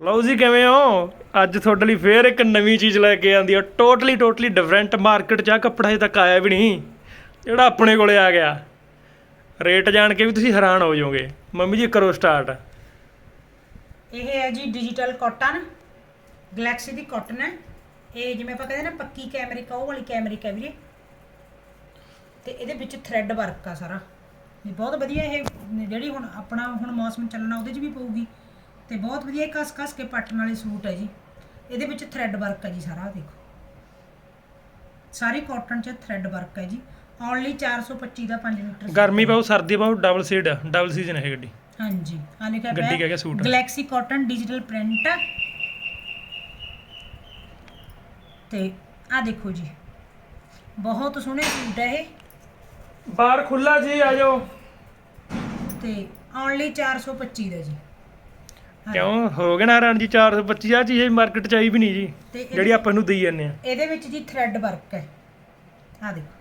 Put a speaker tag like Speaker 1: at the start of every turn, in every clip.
Speaker 1: ਲਓ ਜੀ, ਕਿਵੇਂ ਹੋ? ਅੱਜ ਤੁਹਾਡੇ ਲਈ ਫੇਰ ਇੱਕ ਨਵੀਂ ਚੀਜ਼ ਲੈ ਕੇ ਆਂਦੀ ਆ। ਟੋਟਲੀ ਟੋਟਲੀ ਡਿਫਰੈਂਟ ਮਾਰਕੀਟ 'ਚ ਆ, ਕੱਪੜਾ ਹਜੇ ਤੱਕ ਆਇਆ ਵੀ ਨਹੀਂ। ਜਿਹੜਾ ਆਪਣੇ ਕੋਲੇ ਆ ਗਿਆ। ਰੇਟ ਜਾਣ ਕੇ ਵੀ ਤੁਸੀਂ ਹੈਰਾਨ ਹੋ ਜਾਓਗੇ। ਮੰਮੀ ਜੀ ਕਰੋ ਸਟਾਰਟ
Speaker 2: ਇਹ ਹੈ ਜੀ ਡਿਜੀਟਲ ਕਾਟਨ ਗਲੈਕਸੀ ਦੀ ਕਾਟਨ ਹੈ। ਇਹ ਜਿਵੇਂ ਆਪਾਂ ਕਹਿੰਦੇ ਨਾ, ਪੱਕੀ ਕੈਮਰਿਕ ਆ ਉਹ ਵਾਲੀ ਕੈਮਰਿਕ ਹੈ ਵੀਰੇ। ਤੇ ਇਹਦੇ ਵਿੱਚ ਥ੍ਰੈਡ ਵਰਕ ਆ ਸਾਰਾ। ਇਹ ਬਹੁਤ ਵਧੀਆ ਇਹ ਜਿਹੜੀ ਹੁਣ ਆਪਣਾ ਹੁਣ ਮੌਸਮ ਚੱਲਣਾ, ਉਹਦੇ 'ਚ ਵੀ ਪਊਗੀ। ਤੇ ਬਹੁਤ ਵਧੀਆ ਕਸ ਕਸ ਕੇ ਪੱਟਣ ਵਾਲੇ ਸੂਟ ਹੈ ਜੀ। ਇਹਦੇ ਵਿੱਚ ਥ੍ਰੈਡ ਵਰਕ ਹੈ ਜੀ ਸਾਰਾ ਦੇਖੋ। ਸਾਰੀ ਕਾਟਨ 'ਚ ਥ੍ਰੈਡ ਵਰਕ ਹੈ ਜੀ। ਓਨਲੀ 425 ਦਾ 5 ਮੀਟਰ
Speaker 1: ਗਰਮੀ ਪਾਉ ਸਰਦੀ ਪਾਉ ਡਬਲ ਸੀਡ ਡਬਲ ਸੀਜ਼ਨ ਹੈ ਗੱਡੀ।
Speaker 2: ਹਾਂਜੀ। ਆ ਲਿਖਿਆ
Speaker 1: ਗੱਡੀ ਕਹਿ ਕੇ suit.
Speaker 2: Galaxy cotton digital print ਤੇ ਆ ਦੇਖੋ ਜੀ। ਬਹੁਤ ਸੋਹਣੇ ਸੂਟ ਹੈ ਇਹ।
Speaker 1: ਬਾਹਰ ਖੁੱਲਾ ਜੀ ਆ ਜਾਓ।
Speaker 2: ਤੇ ਓਨਲੀ 425 ਦਾ ਜੀ।
Speaker 1: ਕਿਉਂ? ਹੋ ਗਿਆ ਨਾ ਹੈਰਾਨ ਜੀ 425 ਆ ਚੀਜ਼ ਮਾਰਕੀਟ 'ਚ ਆਈ ਵੀ ਨਹੀਂ ਜੀ
Speaker 2: ਇਹਦੇ-
Speaker 1: ਜਿਹੜੀ ਆਪਾਂ ਨੂੰ ਦੇਈ ਜਾਂਦੇ ਆ।
Speaker 2: ਇਹਦੇ ਵਿੱਚ ਜੀ ਥ੍ਰੈਡ ਵਰਕ ਹੈ। ਆ ਦੇਖੋ।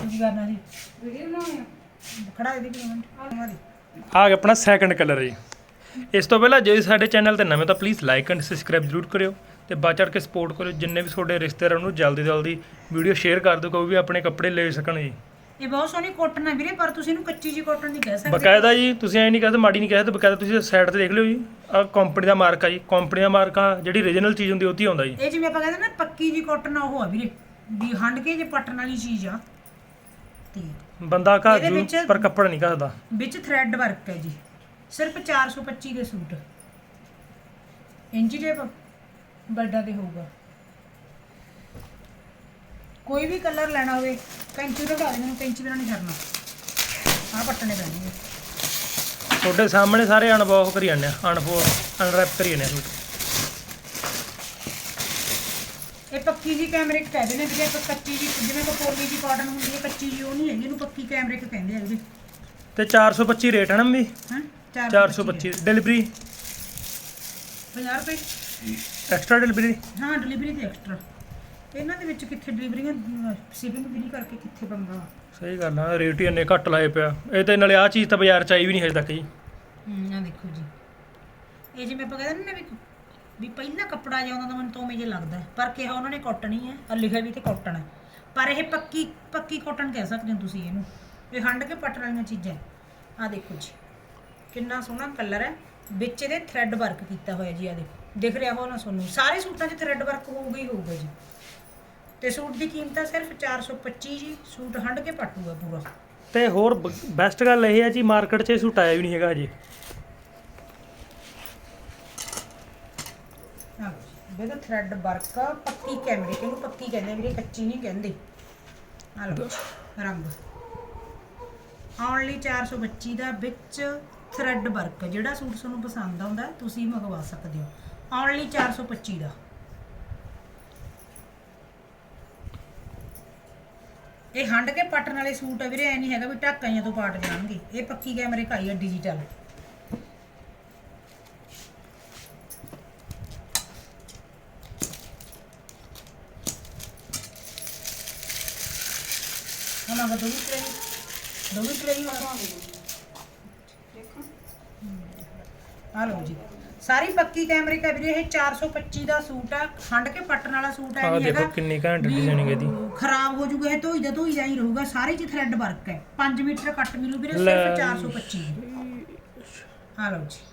Speaker 2: ਕੀ ਕਰਨਾ ਜੀ ਵੀਡੀਓ ਬਣਾਉਣੀ ਖੜਾ ਇਹਦੀ ਵੀ ਮਿੰਟ ਆ ਦੇ
Speaker 1: ਆ ਗਿਆ ਆਪਣਾ ਸੈਕੰਡ ਕਲਰ ਜੀ। ਇਸ ਤੋਂ ਪਹਿਲਾਂ ਜੇ ਸਾਡੇ ਚੈਨਲ ਤੇ ਨਵੇਂ ਤਾਂ ਪਲੀਜ਼ ਲਾਈਕ ਐਂਡ ਸਬਸਕ੍ਰਾਈਬ ਜ਼ਰੂਰ ਕਰਿਓ ਤੇ ਬਾਅਦ ਚੜ ਕੇ ਸਪੋਰਟ ਕਰਿਓ। ਜਿੰਨੇ ਵੀ ਤੁਹਾਡੇ ਰਿਸ਼ਤੇਦਾਰਾਂ ਨੂੰ ਜਲਦੀ ਜਲਦੀ ਵੀਡੀਓ ਸ਼ੇਅਰ ਕਰ ਦਿਓ ਕੋਈ ਵੀ ਆਪਣੇ ਕੱਪੜੇ ਲੈ ਸਕਣ ਜੀ।
Speaker 2: ਇਹ ਬਹੁਤ ਸੋਹਣੀ ਕਾਟਨ ਹੈ ਵੀਰੇ ਪਰ ਤੁਸੀਂ ਇਹਨੂੰ ਕੱਚੀ ਜੀ ਕਾਟਨ ਨਹੀਂ ਕਹਿ ਸਕਦੇ।
Speaker 1: ਬਕਾਇਦਾ ਜੀ ਤੁਸੀਂ ਐ ਨਹੀਂ ਕਹਿੰਦੇ ਮਾੜੀ ਨਹੀਂ ਕਹਿੰਦੇ ਬਕਾਇਦਾ ਤੁਸੀਂ ਸਾਈਡ ਤੇ ਦੇਖ ਲਿਓ ਜੀ। ਆ ਕੰਪਨੀ ਦਾ ਮਾਰਕ ਆ ਜੀ। ਕੰਪਨੀ ਦਾ ਮਾਰਕ ਆ ਜਿਹੜੀ ਓਰੀਜਨਲ ਚੀਜ਼ ਹੁੰਦੀ ਉਹ 'ਤੇ ਆਉਂਦਾ ਜੀ।
Speaker 2: ਇਹ ਜਿਵੇਂ ਆਪਾਂ ਕਹਿੰਦੇ ਨਾ ਪੱਕੀ ਜੀ ਕਾਟਨ ਉਹ ਆ ਵੀਰੇ। ਵੀ ਹੰਡ ਕੇ ਜੇ ਪੱਟਣ ਵਾਲੀ ਚੀਜ਼ ਆ। ਤੇ
Speaker 1: ਬੰਦਾ ਘਾ
Speaker 2: ਇਹਦੇ
Speaker 1: ਜੂ
Speaker 2: ਵਿੱਚ-
Speaker 1: ਪਰ ਕੱਪੜਾ ਨਹੀਂ ਘਸਦਾ।
Speaker 2: ਵਿੱਚ ਥ੍ਰੈਡ ਵਰਕ ਹੈ ਜੀ। ਸਿਰਫ 425 ਦੇ ਸੂਟ। ਇੰਚੀ ਟੇਪ ਤੇ ਹੋਊਗਾ। ਕੋਈ ਵੀ ਕਲਰ ਲੈਣਾ ਹੋਵੇ ਕੈਂਚੀ ਲਗਾ ਦੇ ਮੈਨੂੰ ਕੈਂਚੀ ਬਿਨਾਂ ਨਹੀਂ ਕਰਨਾ ਆ ਪੱਟਣੇ ਪੈਣਗੇ
Speaker 1: ਤੁਹਾਡੇ ਸਾਹਮਣੇ ਸਾਰੇ ਅਨਬੌਕ ਕਰੀ ਜਾਂਦੇ ਆ ਅਨਫੋ ਅਨਰੈਪ ਕਰੀ ਜਾਂਦੇ ਆ ਸੂਟ।
Speaker 2: ਇਹ ਪੱਕੀ ਜੀ ਕੈਮਰਿਕ ਕਹਿੰਦੇ ਨੇ ਇੱਕ ਕੱਚੀ ਜੀ ਜਿਵੇਂ ਕੋ ਪੋਲੀ ਦੀ ਕਾਟਨ ਹੁੰਦੀ ਹੈ ਕੱਚੀ ਜੀ ਉਹ ਨਹੀਂ ਹੈਗੀ ਇਹਨੂੰ ਪੱਕੀ ਕੈਮਰਿਕ ਕਹਿੰਦੇ ਆ ਵੀਰੇ
Speaker 1: ਤੇ 425 ਰੇਟ ਹੈ ਨਾ ਮੰਮੀ?
Speaker 2: ਹਾਂ?
Speaker 1: 425 ਡਿਲੀਵਰੀ
Speaker 2: 50 ਰੁਪਏ।
Speaker 1: ਐਕਸਟਰਾ ਡਿਲੀਵਰੀ
Speaker 2: ਹਾਂ ਡਿਲੀਵਰੀ ਤੇ ਐਕਸਟਰਾ ਇਹਨਾਂ ਦੇ ਵਿੱਚ ਕਿੱਥੇ ਡਿਲੀਵਰੀਆਂ ਸ਼ਿਪਿੰਗ ਵੀ ਨਹੀਂ ਕਰਕੇ ਕਿੱਥੇ ਬੰਦਾ?
Speaker 1: ਸਹੀ ਗੱਲ ਆ ਰੇਟ ਹੀ ਇੰਨੇ ਘੱਟ ਲਾਏ ਪਿਆ। ਇਹ ਤੇ ਨਾਲੇ ਆ ਚੀਜ਼ ਤਾਂ ਬਾਜ਼ਾਰ ਚ ਆਈ ਵੀ ਨਹੀਂ ਹਜੇ ਤੱਕ ਜੀ।
Speaker 2: ਹੂੰ ਆ ਦੇਖੋ ਜੀ। ਇਹ ਜਿਵੇਂ ਆਪਾਂ ਕਹਿੰਦੇ ਨੇ ਨਾ ਵੀ ਵੀ ਪਹਿਲਾਂ ਕੱਪੜਾ ਜਿਹਾ ਆਉਂਦਾ ਤਾਂ ਮੈਨੂੰ ਤਾਂ ਉਵੇਂ ਜਿਹਾ ਲੱਗਦਾ। ਪਰ ਕਿਹਾ ਉਹਨਾਂ ਨੇ ਕਾਟਨ ਹੀ ਹੈ ਔਰ ਲਿਖਿਆ ਵੀ ਤੇ ਕਾਟਨ ਹੈ। ਪਰ ਇਹ ਪੱਕੀ ਪੱਕੀ ਕਾਟਨ ਕਹਿ ਸਕਦੇ ਹੋ ਤੁਸੀਂ ਇਹਨੂੰ। ਇਹ ਹੰਡ ਕੇ ਪੱਟਣ ਵਾਲੀਆਂ ਚੀਜ਼ਾਂ ਆ ਦੇਖੋ ਜੀ। ਕਿੰਨਾ ਸੋਹਣਾ ਕਲਰ ਹੈ। ਵਿੱਚ ਇਹਦੇ ਥ੍ਰੈਡ ਵਰਕ ਕੀਤਾ ਹੋਇਆ ਜੀ ਆ ਦੇਖੋ। ਦਿਖ ਰਿਹਾ ਹੋਣਾ ਤੁਹਾਨੂੰ। ਸਾਰੇ ਸੂਟਾਂ 'ਚ ਥ੍ਰੈਡ ਵਰਕ ਹੋਊਗਾ ਹੀ ਹੋਊਗਾ ਜੀ। ਤੇ ਸੂਟ ਦੀ ਕੀਮਤ ਹੈ ਸਿਰਫ 425 ਜੀ ਸੂਟ ਹੰਡ ਕੇ ਪੱਟੂਗਾ ਪੂਰਾ।
Speaker 1: ਤੇ ਹੋਰ ਬੈਸਟ ਗੱਲ ਇਹ ਹੈ ਜੀ ਮਾਰਕੀਟ 'ਚ ਇਹ ਸੂਟ ਆਇਆ ਵੀ ਨਹੀਂ ਹੈਗਾ ਹਜੇ।
Speaker 2: ਬੇਦਾ ਥ੍ਰੈਡ ਵਰਕ ਪੱਕੀ ਕੈਮਰੇ ਕਿਹਨੂੰ ਪੱਕੀ ਕਹਿੰਦੇ ਵੀਰੇ ਕੱਚੀ ਨਹੀਂ ਕਹਿੰਦੇ। ਆ ਲਓ ਰੰਗ। ਓਨਲੀ 425 ਦਾ ਵਿੱਚ ਥ੍ਰੈਡ ਵਰਕ ਜਿਹੜਾ ਸੂਟ ਤੁਹਾਨੂੰ ਪਸੰਦ ਆਉਂਦਾ ਤੁਸੀਂ ਮੰਗਵਾ ਸਕਦੇ ਹੋ। ਓਨਲੀ 425 ਦਾ। ਇਹ ਹੰਡ ਕੇ ਪੱਟਣ ਵਾਲੇ ਸੂਟ ਆ ਵੀਰੇ ਐ ਨਹੀਂ ਹੈਗਾ ਵੀ ਢਾਕਾਈਆਂ ਤੋਂ ਪਾਟ ਜਾਣਗੇ। ਇਹ ਪੱਕੀ ਕੈਮਰੇ ਕਾਈ ਆ ਡਿਜੀਟਲ ਹੁਣ ਆ ਦੋ ਮਿੰਟ ਰਹੀ ਦੋ ਮਿੰਟ ਰਹੀ ਆ ਲਓ ਜੀ। ਸਾਰੀ ਪੱਕੀ ਕੈਮਰੇ ਕਾ ਵੀਰੇ ਇਹ 425 ਦਾ ਸੂਟ ਆ। ਹੰਡ ਕੇ ਪੱਟਣ ਵਾਲਾ ਸੂਟ ਹੈ
Speaker 1: ਆ
Speaker 2: ਨਹੀਂ
Speaker 1: ਦੇਖੋ
Speaker 2: ਹੈਗਾ।
Speaker 1: ਕਿੰਨੀ ਘੈਂਟ ਡਿਜ਼ਾਈਨਿੰਗ ਇਹਦੀ।
Speaker 2: ਖਰਾਬ ਹੋ ਜੂਗਾ ਇਹ ਧੋਈ ਦਾ ਧੋਈ ਦਾ ਹੀ ਰਹੂਗਾ ਸਾਰੇ ਚ ਥ੍ਰੈਡ ਵਰਕ ਹੈ। 5 ਮੀਟਰ ਕੱਟ ਮਿਲੂ ਵੀਰੇ
Speaker 1: ਲੈ।
Speaker 2: ਸਿਰਫ 425 ਆ ਲਓ ਜੀ।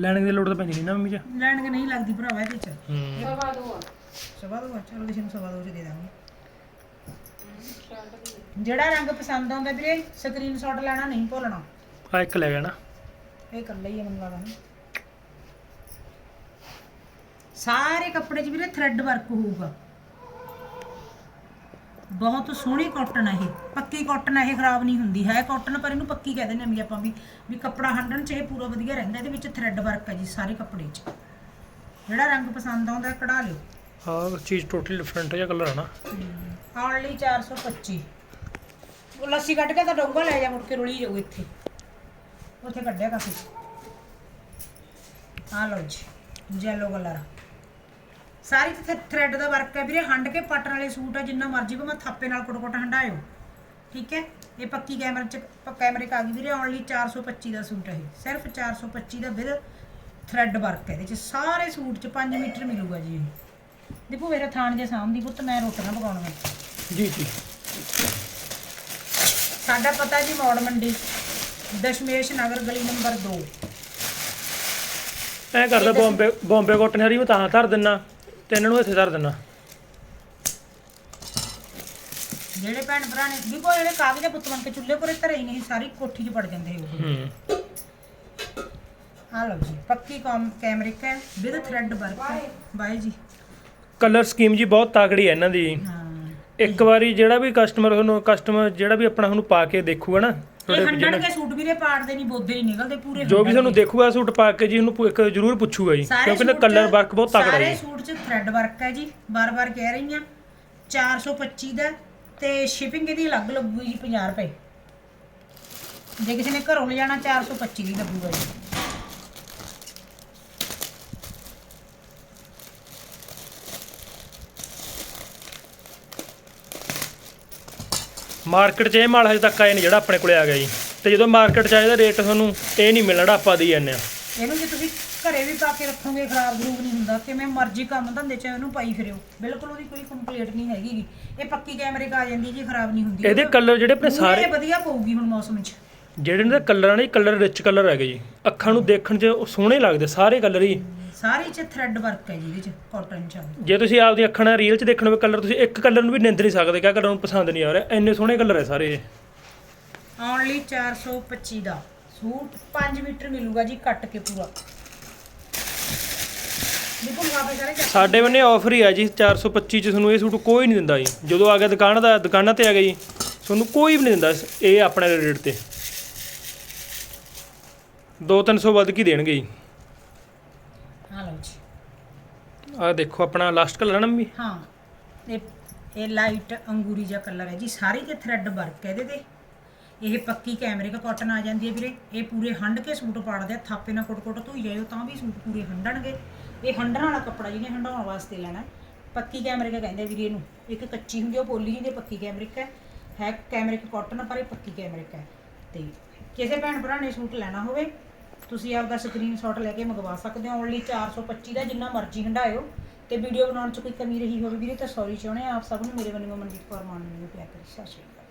Speaker 1: ਲੈਣ ਦੀ ਲੋੜ ਤਾਂ ਪੈਂਦੀ ਨਹੀਂ ਨਾ ਮੰਮੀ ਜੀ।
Speaker 2: ਲੈਣ ਕੇ ਨਹੀਂ ਲੱਗਦੀ ਭਰਾਵਾ ਇਹਦੇ ਚ।
Speaker 1: ਹੂੰ।
Speaker 2: ਸਵਾ ਦੋ ਸਵਾ ਦੋ ਚਲੋ ਕਿਸੇ ਨੂੰ ਸਵਾ ਦੋ ਚ ਦੇ ਦਾਂਗੇ। ਜਿਹੜਾ ਰੰਗ ਪਸੰਦ ਆਉਂਦਾ ਵੀਰੇ ਸਕਰੀਨਸ਼ਾਟ ਲੈਣਾ ਨਹੀਂ ਭੁੱਲਣਾ।
Speaker 1: ਆ ਇੱਕ ਲੈ ਗਿਆ ਨਾ
Speaker 2: ਇਹ ਇਕੱਲਾ ਹੀ ਹੈ ਮੈਨੂੰ ਲੱਗਦਾ ਸਾਰੇ ਕੱਪੜੇ 'ਚ ਵੀਰੇ ਥ੍ਰੈਡ ਵਰਕ ਹੋਊਗਾ। ਬਹੁਤ ਸੋਹਣੀ ਕਾਟਨ ਹੈ ਇਹ। ਪੱਕੀ ਕਾਟਨ ਹੈ ਇਹ ਖਰਾਬ ਨਹੀਂ ਹੁੰਦੀ। ਹੈ ਕਾਟਨ ਪਰ ਇਹਨੂੰ ਪੱਕੀ ਕਹਿ ਦਿੰਦੇ ਹਾਂ ਵੀ ਆਪਾਂ ਵੀ ਵੀ ਕੱਪੜਾ ਹੰਡਣ 'ਚ ਇਹ ਪੂਰਾ ਵਧੀਆ ਰਹਿੰਦਾ ਇਹਦੇ ਵਿੱਚ ਥ੍ਰੈਡ ਵਰਕ ਹੈ ਜੀ ਸਾਰੇ ਕੱਪੜੇ 'ਚ। ਜਿਹੜਾ ਰੰਗ ਪਸੰਦ ਆਉਂਦਾ ਕਢਾ ਲਿਓ।
Speaker 1: ਆਹ ਚੀਜ਼ ਟੋਟਲੀ ਡਿਫਰੈਂਟ ਜਿਹਾ ਕਲਰ ਆ ਨਾ।
Speaker 2: ਓਨਲੀ 425 ਉਹ ਲੱਸੀ ਕੱਢ ਕੇ ਤਾਂ ਡੋਂਗਾ ਲੈ ਜਾ ਮੁੜ ਕੇ ਰੁਲੀ ਜਾਊ ਇੱਥੇ। ਉੱਥੇ ਕੱਢਿਆ ਕਾਫੀ। ਆ ਲਓ ਜੀ ਯੈਲੋ ਕਲਰ ਸਾਰੀ ਤੇ ਥ੍ਰੈਡ ਦਾ ਵਰਕ ਹੈ ਵੀਰੇ ਹੰਡ ਕੇ ਪੱਟਣ ਵਾਲੇ ਸੂਟ ਆ ਜਿੰਨਾ ਮਰਜ਼ੀ ਭਾਵੇਂ ਥਾਪੇ ਨਾਲ ਕੁੱਟ ਕੁੱਟ ਹੰਡਾਇਓ ਠੀਕ ਹੈ? ਇਹ ਪੱਕੀ ਕੈਮਰੇ ਚ ਕੈਮਰੇ ਕਾ ਗਈ ਵੀਰੇ ਓਨਲੀ 425 ਦਾ ਸੂਟ ਹੈ ਸਿਰਫ 425 ਦਾ ਵਿਦ ਥ੍ਰੈਡ ਵਰਕ ਹੈ। ਇਹਦੇ ਚ ਸਾਰੇ ਸੂਟ ਚ 5 ਮੀਟਰ ਮਿਲੂਗਾ ਜੀ ਇਹ। ਦੇਖੋ ਮੇਰਾ ਥਾਣ ਜੇ ਸਾਹਮਣੇ ਪੁੱਤ ਮੈਂ ਰੋਟੀਆਂ ਪਕਾਉਣੀਆਂ।
Speaker 1: ਜੀ ਜੀ।
Speaker 2: ਸਾਡਾ ਪਤਾ ਜੀ ਮੌੜ ਮੰਡੀ। ਦਸ਼ਮੇਸ਼ ਨਗਰ ਗਲੀ ਨੰਬਰ 2
Speaker 1: ਐ ਕਰਦਾ ਬੰਬੇ ਬੰਬੇ ਕੋਟਨ ਹਰੀ ਮੈਂ ਤਾਂ ਧਰ ਦਿੰਨਾ ਤੇ ਇਹਨਾਂ ਨੂੰ ਇੱਥੇ ਧਰ ਦਿੰਨਾ।
Speaker 2: ਜਿਹੜੇ ਭੈਣ ਭਰਾ ਨੇ ਵੀ ਕੋਈ ਜਿਹੜੇ ਕਾਗਜ਼ ਦੇ ਪੁੱਤ ਬਣ ਕੇ ਚੁੱਲ੍ਹੇ ਕੋਲੇ ਧਰੇ ਹੀ ਨਹੀਂ ਸਾਰੀ ਕੋਠੀ 'ਚ ਪੜ ਜਾਂਦੇ ਉਹ।
Speaker 1: ਹੂੰ।
Speaker 2: ਆ ਲਓ ਜੀ ਪੱਕੀ ਕਮ ਕੈਮਰਿਕ ਹੈ ਵਿਦ ਥ੍ਰੈਡ ਵਰਕ ਹੈ। ਬਾਈ ਜੀ।
Speaker 1: ਕਲਰ ਸਕੀਮ ਜੀ ਬਹੁਤ ਤਾਕੜੀ ਹੈ ਇਹਨਾਂ ਦੀ।
Speaker 2: ਹਾਂ।
Speaker 1: ਇੱਕ ਵਾਰੀ ਜਿਹੜਾ ਵੀ ਕਸਟਮਰ ਤੁਹਾਨੂੰ ਕਸਟਮਰ ਜਿਹੜਾ ਵੀ ਆਪਣਾ ਤੁਹਾਨੂੰ ਪਾ ਕੇ ਦੇਖੂਗਾ ਨਾ
Speaker 2: ਇਹ ਹੰਡਣ ਕੇ ਸੂਟ ਵੀਰੇ ਪਾੜਦੇ ਨਹੀਂ ਬੋਦੇ ਨਹੀਂ ਨਿਕਲਦੇ ਪੂਰੇ
Speaker 1: ਜੋ ਵੀ ਤੁਹਾਨੂੰ। ਦੇਖੂਗਾ ਸੂਟ ਪਾ ਕੇ ਜੀ ਉਹਨੂੰ ਇੱਕ ਜ਼ਰੂਰ ਪੁੱਛੂਗਾ ਜੀ
Speaker 2: ਸਾਰੇ
Speaker 1: ਕਿਉਂਕਿ
Speaker 2: ਸੂਟ
Speaker 1: ਕਲਰ ਵਰਕ ਬਹੁਤ ਤਕੜਾ
Speaker 2: ਸਾਰੇ
Speaker 1: ਹੈ
Speaker 2: ਸੂਟ 'ਚ ਥ੍ਰੈਡ ਵਰਕ ਹੈ ਜੀ ਬਾਰ-ਬਾਰ ਕਹਿ ਰਹੀ ਹਾਂ। 425 ਦਾ ਤੇ ਸ਼ਿਪਿੰਗ ਇਹਦੀ ਅਲੱਗ ਲੱਗੂਗੀ ਜੀ 50 ਰੁਪਏ। ਜੇ ਕਿਸੇ ਨੇ ਘਰੋਂ ਲੈ ਜਾਣਾ 425 ਦੀ ਲੱਗੂਗਾ ਜੀ।
Speaker 1: ਮਾਰਕੀਟ 'ਚ ਇਹ ਮਾਲ ਹਜੇ ਤੱਕ ਆਇਆ ਨਹੀਂ ਜਿਹੜਾ ਆਪਣੇ ਕੋਲੇ ਆ ਗਿਆ ਜੀ। ਤੇ ਜਦੋਂ ਮਾਰਕੀਟ 'ਚ ਆਇਆ ਇਹਦਾ ਰੇਟ ਤੁਹਾਨੂੰ ਇਹ ਨਹੀਂ ਮਿਲਣਾ ਆਪਾਂ ਦੀ ਜਾਂਦੇ ਆ
Speaker 2: ਇਹਨੂੰ ਜੇ ਤੁਸੀਂ ਘਰੇ ਵੀ ਪਾ ਕੇ ਰੱਖੋਗੇ ਖਰਾਬ ਗਰੂਬ ਨਹੀਂ ਹੁੰਦਾ ਕਿਵੇਂ ਮਰਜ਼ੀ ਕੰਮ ਧੰਦੇ 'ਚ ਇਹਨੂੰ ਪਾਈ ਫਿਰਿਓ। ਬਿਲਕੁਲ ਉਹਦੀ ਕੋਈ ਕੰਪਲੀਟ ਨਹੀਂ ਹੈਗੀ। ਇਹ ਪੱਕੀ ਕੈਮਰੇ 'ਚ ਆ ਜਾਂਦੀ ਜੀ ਖਰਾਬ ਨਹੀਂ ਹੁੰਦੀ।
Speaker 1: ਇਹਦੇ ਕਲਰ ਜਿਹੜੇ ਆਪਣੇ
Speaker 2: ਸਾਰੇ ਵਧੀਆ ਪਊਗੀ ਹੁਣ ਮੌਸਮ 'ਚ।
Speaker 1: ਜਿਹੜੇ ਇਹਨਾਂ ਦੇ ਕਲਰ ਨੇ ਕਲਰ ਰਿਚ ਕਲਰ ਹੈਗੇ ਜੀ। ਅੱਖਾਂ ਨੂੰ ਦੇਖਣ 'ਚ ਸੋਹਣੇ ਲੱਗਦੇ ਸਾਰੇ ਕਲਰ ਹੀ।
Speaker 2: ਸਾਰੀ 'ਚ ਥ੍ਰੈਡ ਵਰਕ ਹੈ ਜੀ ਇਹਦੇ 'ਚ ਕਾਟਨ 'ਚ।
Speaker 1: ਜੇ ਤੁਸੀਂ ਆਪਦੀ ਅੱਖਾਂ ਨਾਲ ਰੀਲ 'ਚ ਦੇਖਣ ਹੋਵੇ ਕਲਰ ਤੁਸੀਂ ਇੱਕ ਕਲਰ ਨੂੰ ਵੀ ਨਿੰਦ ਨਹੀਂ ਸਕਦੇ ਕਿਆ ਕਲਰ ਨੂੰ ਪਸੰਦ ਨਹੀਂ ਆ ਰਿਹਾ। ਇੰਨੇ ਸੋਹਣੇ ਕਲਰ ਹੈ ਸਾਰੇ ਇਹ।
Speaker 2: ਓਨਲੀ 425 ਦਾ। ਸੂਟ 5 ਮੀਟਰ ਮਿਲੂਗਾ ਜੀ ਕੱਟ ਕੇ ਪੂਰਾ। ਸਾਰੇ
Speaker 1: ਸਾਡੇ ਬੰਨੇ ਆਫਰ ਹੀ ਆ ਜੀ 425 ਚ ਤੁਹਾਨੂੰ ਇਹ ਸੂਟ ਕੋਈ ਨਹੀਂ ਦਿੰਦਾ ਜੀ। ਜਦੋਂ ਆ ਗਿਆ ਦੁਕਾਨ ਦਾ ਦੁਕਾਨਾਂ ਤੇ ਆ ਗਿਆ ਜੀ ਤੁਹਾਨੂੰ ਕੋਈ ਵੀ ਨਹੀਂ ਦਿੰਦਾ ਇਹ ਆਪਣੇ ਰੇਟ ਤੇ। 2-300 ਵੱਧ ਕੀ ਦੇਣਗੇ ਜੀ।
Speaker 2: ਹਾਂ ਲਓ ਜੀ।
Speaker 1: ਆ ਦੇਖੋ ਆਪਣਾ ਲਾਸਟ ਕਲਰ ਨਾ ਵੀ
Speaker 2: ਹਾਂ ਇਹ ਇਹ ਲਾਈਟ ਅੰਗੂਰੀ ਜਿਹਾ ਕਲਰ ਹੈ ਜੀ। ਸਾਰੀ ਤੇ ਥ੍ਰੈਡ ਵਰਕ ਹੈ ਇਹਦੇ ਤੇ। ਇਹ ਪੱਕੀ ਕੈਮਰੇ ਦਾ ਕਾਟਨ ਆ ਜਾਂਦੀ ਹੈ ਵੀਰੇ। ਇਹ ਪੂਰੇ ਹੰਡ ਕੇ ਸੂਟ ਪਾੜਦੇ ਆ। ਥਾਪੇ ਨਾਲ ਕੁੱਟ-ਕੁੱਟ ਧੋਈ ਜਾਇਓ ਤਾਂ ਵੀ ਸੂਟ ਪੂਰੇ ਹੰਡਣਗੇ ਇਹ ਹੰਡਣ ਵਾਲਾ ਕੱਪੜਾ ਜਿਹਨੇ ਹੰਡਾਉਣ ਵਾਸਤੇ ਲੈਣਾ। ਪੱਕੀ ਕੈਮਰੇ ਦਾ ਕਹਿੰਦੇ ਵੀਰੇ ਇਹਨੂੰ। ਇੱਕ ਕੱਚੀ ਹੁੰਦੀ ਉਹ ਪੋਲੀ ਜਿਹੀ ਪੱਕੀ ਕੈਮਰਿਕ ਹੈ। ਹੈ ਕੈਮਰਿਕ ਕਾਟਨ ਪਰ ਇਹ ਪੱਕੀ ਕੈਮਰਿਕ ਹੈ। ਤੇ ਕਿਸੇ ਭੈਣ ਭਰਾ ਨੇ ਸੂਟ ਲੈਣਾ ਹੋਵੇ ਤੁਸੀਂ ਆਪਦਾ ਸਕਰੀਨਸ਼ਾਟ ਲੈ ਕੇ ਮੰਗਵਾ ਸਕਦੇ ਹੋ। ਓਨਲੀ 425 ਦਾ ਜਿੰਨਾ ਮਰਜ਼ੀ ਹੰਡਾਇਓ ਤੇ ਵੀਡੀਓ ਬਣਾਉਣ ਚ ਕੋਈ ਕਮੀ ਰਹੀ ਹੋਵੇ ਵੀਰੇ ਤਾਂ ਸੌਰੀ ਚਾਹੁੰਦੇ ਆ ਆਪ ਸਭ ਨੂੰ ਮੇਰੇ ਵੱਲੋਂ ਮਨਦੀਪ ਕੌਰ ਮਾਨ ਨੂੰ ਪਿਆਰ ਕਰੀ। ਸਤਿ ਸ਼੍ਰੀ ਅਕਾਲ।